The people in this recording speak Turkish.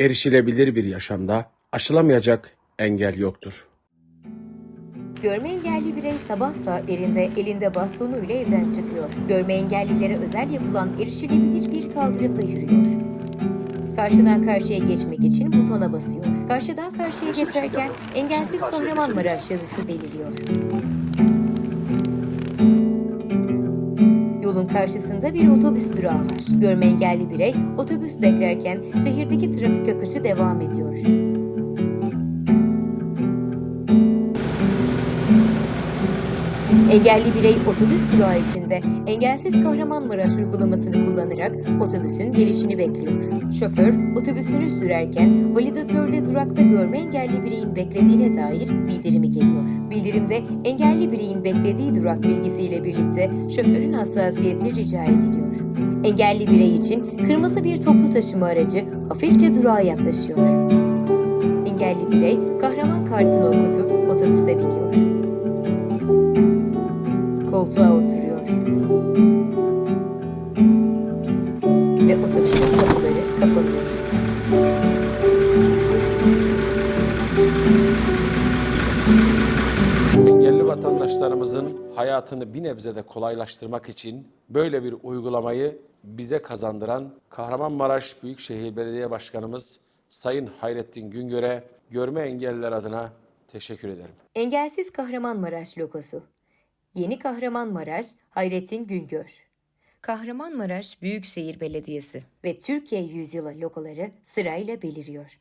Erişilebilir bir yaşamda aşılamayacak engel yoktur. Görme engelli birey sabah saatlerinde elinde bastonuyla evden çıkıyor. Görme engellilere özel yapılan erişilebilir bir kaldırımda yürüyor. Karşıdan karşıya geçmek için butona basıyor. Karşıdan karşıya geçerken engelsiz Kahramanmaraş yazısı beliriyor. Yolun karşısında bir otobüs durağı var. Görme engelli birey otobüs beklerken şehirdeki trafik akışı devam ediyor. Engelli birey otobüs durağı içinde engelsiz Kahramanmaraş uygulamasını kullanarak otobüsün gelişini bekliyor. Şoför otobüsünü sürerken validatörde durakta görme engelli bireyin beklediğine dair bildirimi geliyor. Bildirimde engelli bireyin beklediği durak bilgisiyle birlikte şoförün hassasiyeti rica ediliyor. Engelli birey için kırmızı bir toplu taşıma aracı hafifçe durağa yaklaşıyor. Engelli birey kahraman kartını okutup otobüse biniyor koltuğa oturuyor. Ve otobüsün kapıları kapanıyor. Engelli vatandaşlarımızın hayatını bir nebze de kolaylaştırmak için böyle bir uygulamayı bize kazandıran Kahramanmaraş Büyükşehir Belediye Başkanımız Sayın Hayrettin Güngör'e görme engelliler adına teşekkür ederim. Engelsiz Kahramanmaraş logosu. Yeni Kahramanmaraş Hayrettin Güngör. Kahramanmaraş Büyükşehir Belediyesi ve Türkiye Yüzyılı logoları sırayla beliriyor.